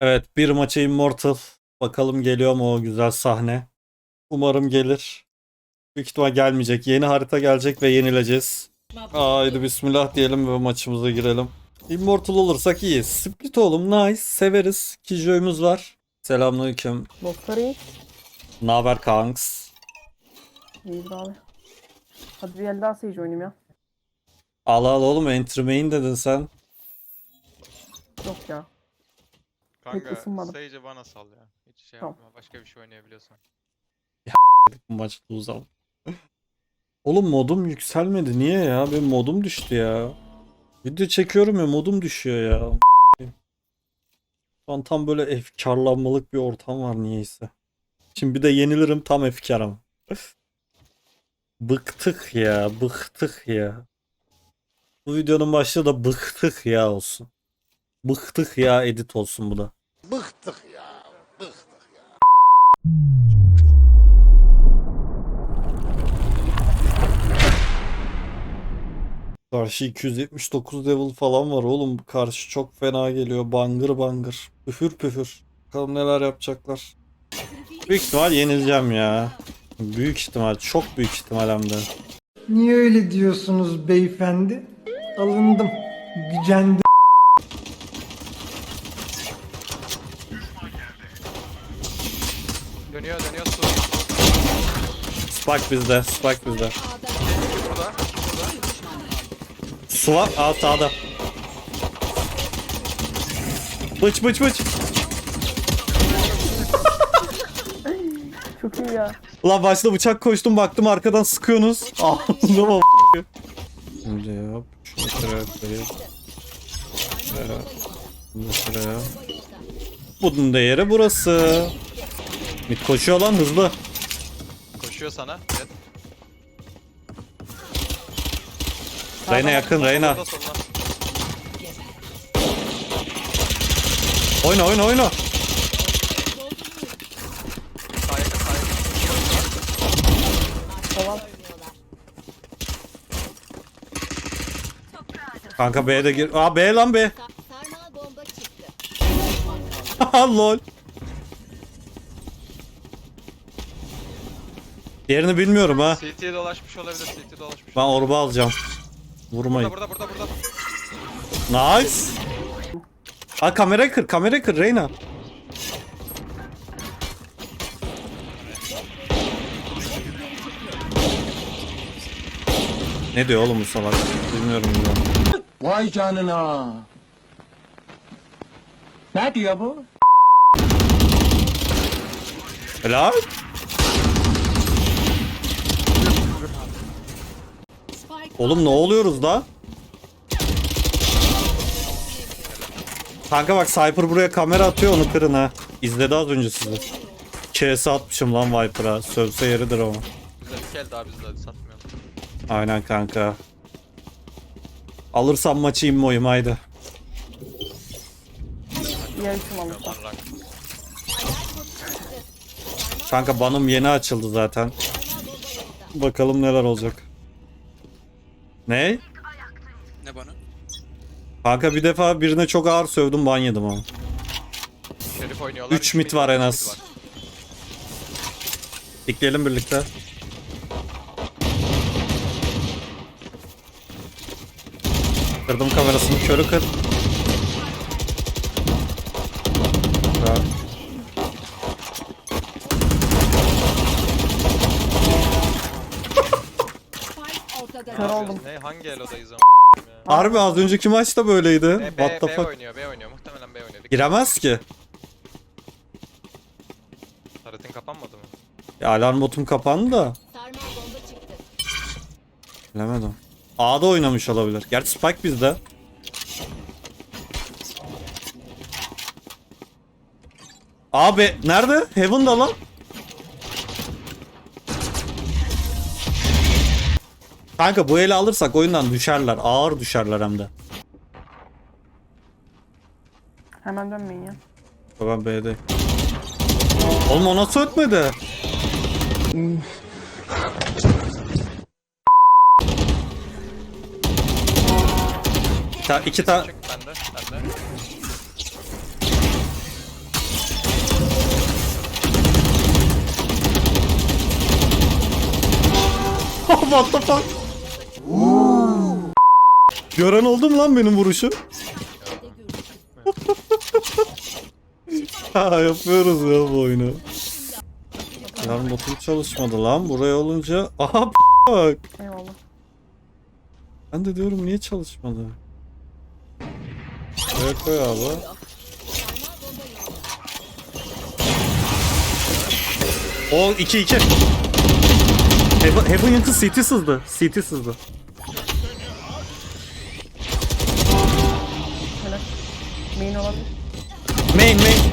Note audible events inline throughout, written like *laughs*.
Evet bir maça Immortal. Bakalım geliyor mu o güzel sahne. Umarım gelir. Büyük ihtimal gelmeyecek. Yeni harita gelecek ve yenileceğiz. Haydi bismillah diyelim ve maçımıza girelim. Immortal olursak iyi. Split oğlum nice. Severiz. Kijo'yumuz var. Selamünaleyküm. Botları iyi. Naber kanks? İyidir abi. Hadi bir el daha Sage oynayayım ya. Al al oğlum enter main dedin sen. Yok ya. Kanka ısınmadım. Sage'i bana sal ya. Hiç şey Tamam. yapma. Başka bir şey oynayabiliyorsan. *laughs* Bu maç uzal. Oğlum modum yükselmedi. Niye ya? Benim modum düştü ya. Video çekiyorum ya modum düşüyor ya. Şu an tam böyle efkarlanmalık bir ortam var niyeyse. Şimdi bir de yenilirim tam efkar ama. Bıktık ya, bıktık ya. Bu videonun başlığı da bıktık ya olsun. Bıktık ya edit olsun bu da. Karşı 279 level falan var oğlum. Karşı çok fena geliyor. Bangır bangır. Püfür püfür. Bakalım neler yapacaklar. Büyük ihtimal yenileceğim ya. Büyük ihtimal. Çok büyük ihtimal hem de. Niye öyle diyorsunuz beyefendi? Alındım, gücendim. Spike bizde. Spike bizde. Burada. Su var. Aa sağda. Bıç bıç bıç. Çok iyi ya. Ulan başta bıçak koştum baktım arkadan sıkıyorsunuz. *laughs* Ağzıma Şimdi yap. Şunu şuraya koyayım. Şuraya. Bunu şuraya. Bunun da yeri burası. Mid koşuyor lan hızlı. Koşuyor sana. Evet. Reyna yakın Reyna. Solda solda. Oyna oyna oyna. Sağ yakın sağ yakın. Tamam. Kanka B'de gir. Aa B lan B. Sarmal bomba çıktı. Lol. Yerini bilmiyorum ha. CT'ye dolaşmış olabilir. CT'ye dolaşmış. Ben orba alacağım. Vurmayın. Burada burada burada burada. Nice. Aa kamera kır, kamera kır Reyna. Ne diyor oğlum bu salak? Bilmiyorum bilmiyorum. Vay canına. Ne diyor bu? Helal. Oğlum ne oluyoruz da? Kanka bak Cypher buraya kamera atıyor onu kırın ha. İzledi az önce sizi. KS atmışım lan Viper'a. Sövse yeridir ama. Güzel bir kel daha hadi satmayalım. Aynen kanka. Alırsam maçı immoyum haydi. Yarışım rank. Kanka banım yeni açıldı zaten. Bakalım neler olacak. Ne? Ne bana? Kanka bir defa birine çok ağır sövdüm ban yedim ama. Şerif oynuyorlar. Üç mit var en az. var. Birlikte. Kırdım kamerasını körü kır. Güzel. Spike ortada. Kör oldum. Ne hangi elodayız ama ya? Harbi az önceki maçta böyleydi. B, B, What the B fuck? oynuyor, B oynuyor. Muhtemelen B oynuyor. Dikkat. Giremez ki. Taretin kapanmadı mı? Ya alarm botum kapandı da. Sarmal bomba çıktı. Bilemedim. A'da oynamış olabilir. Gerçi Spike bizde. Abi nerede? Heaven'da lan. Kanka bu ele alırsak oyundan düşerler. Ağır düşerler hem de. Hemen dönmeyin ya. Ben B'de. Oğlum o nasıl ötmedi? Ta iki ta Çık. *laughs* What the fuck? Gören oldu mu lan benim vuruşu? ha *laughs* yapıyoruz ya bu oyunu. Alarm botum çalışmadı lan buraya olunca. Aha *laughs* bak. Eyvallah. Ben de diyorum niye çalışmadı? Evet koy abi. O 2 2. Heaven, Heaven yakın CT sızdı. CT sızdı. Main olabilir. Main main.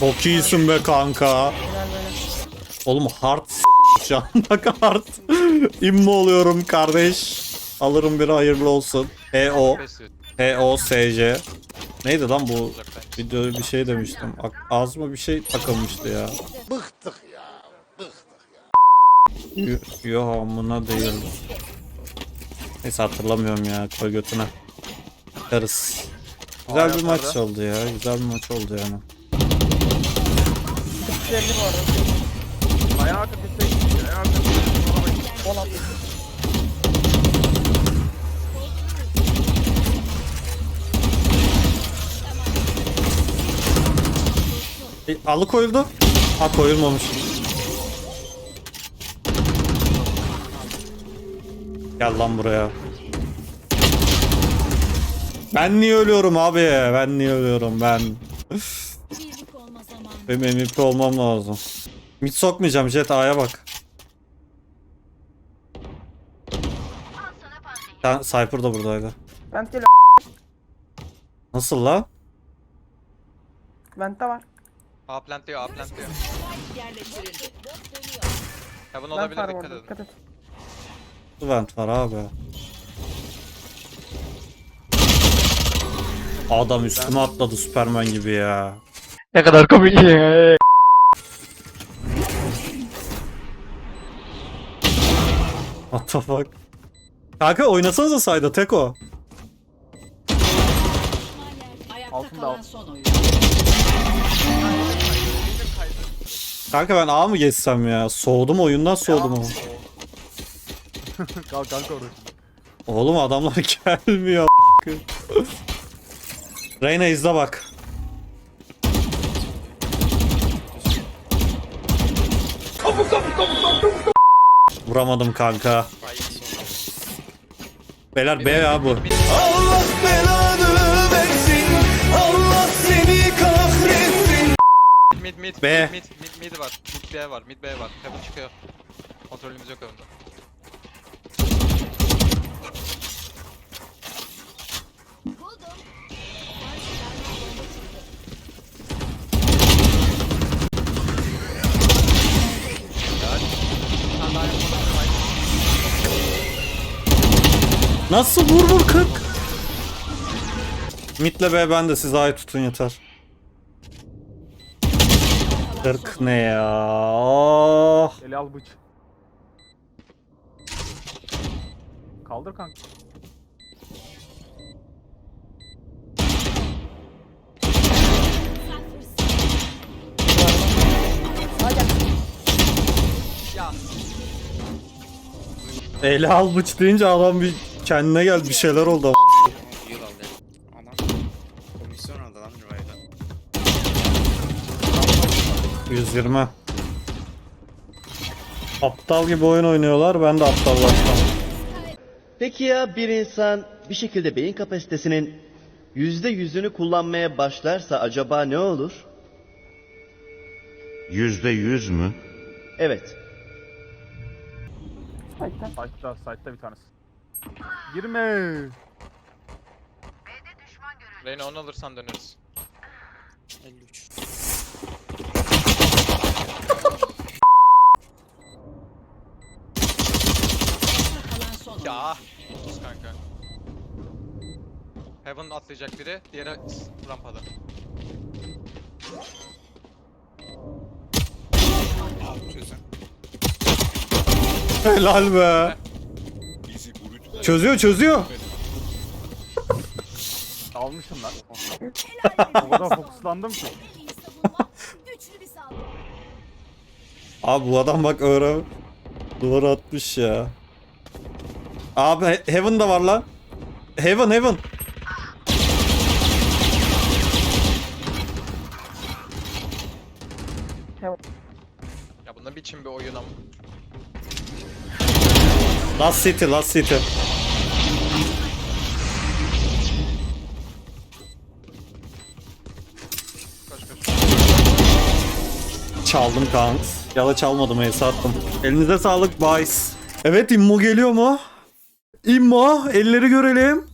Çok iyisin be kanka. Helal böyle. Oğlum hard şu an bak *laughs* hard. İmmo oluyorum kardeş. Alırım bir hayırlı olsun. EO. Pesi. H-O-S-J. Neydi lan bu videoda bir şey demiştim. A- Ağzıma bir şey takılmıştı ya. Bıktık ya. Bıktık ya. Yo amına değil. Neyse hatırlamıyorum ya. Koy götüne. Bakarız. Güzel bir maç oldu ya. Güzel bir maç oldu yani. 350 bu arada. Ayağa 16. E, alı koyuldu. Ha koyulmamış. Gel lan buraya. Ben niye ölüyorum abi? Ben niye ölüyorum ben? Birlik olma zamanı. Benim MVP olmam lazım. Mid sokmayacağım Jet A'ya bak. Sen Cypher da buradaydı. Vent geliyor. Nasıl la? Vent'te var. A plant diyor, A plant diyor. Heaven Vent olabilir var dikkat orada. edin. Dikkat et. Vent var abi. Adam üstüme atladı Superman gibi ya. Ne kadar komik. What the fuck? Kanka oynasanıza sayda tek o. Ayakta Altında kalan alt. son oyun. Kanka ben A mı geçsem ya? Soğudum oyundan soğudum ama. Kalk kanka orada. Oğlum adamlar *laughs* gelmiyor. Reyna izle bak. Vuramadım kanka. Beyler B ya bu. Mid mid B. mid mid mid mid var. Mid B var. Mid B var. Heaven çıkıyor. Kontrolümüz yok Heaven'da. Nasıl vur vur 40? Mid'le B ben de siz A'yı tutun yeter. 40 ne ya? Oh. Eli al bıç. Kaldır kanka. Eli al bıç deyince adam bir kendine gel bir şeyler oldu. Yıl aldı. Adam komisyon aldı lan Riva'yla. 120. Aptal gibi oyun oynuyorlar ben de aptallaştım. Peki ya bir insan bir şekilde beyin kapasitesinin yüzde yüzünü kullanmaya başlarsa acaba ne olur? Yüzde yüz mü? Evet. Site'da bir tanesi. Girme. Reyna onu alırsan döneriz. 53. Kalan son oyun. Ya. Sus kanka. Heaven atlayacak biri. Diğeri rampada. Helal be. Çözüyor çözüyor. Almışım lan. o kadar fokuslandım ki. İyi savunma, güçlü bir saldırı. Abi bu adam bak öyle duvara atmış ya. Abi He- Heaven da var lan. Heaven Heaven. Ya bu ne biçim bir oyun ama. Last City Last City. Çaldım kanks. Ya da çalmadım Ace attım. Elinize sağlık boys. Evet immo geliyor mu? İmmo elleri görelim.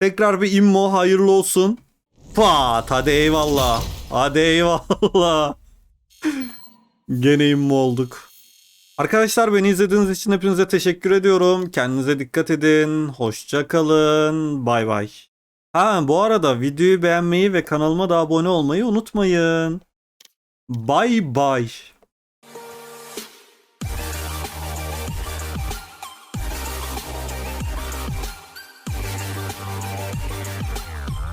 Tekrar bir immo hayırlı olsun. Pat hadi eyvallah. Hadi eyvallah. *laughs* Gene immo olduk. Arkadaşlar beni izlediğiniz için hepinize teşekkür ediyorum. Kendinize dikkat edin. Hoşça kalın. Bay bay. Ha bu arada videoyu beğenmeyi ve kanalıma da abone olmayı unutmayın. Bye bye.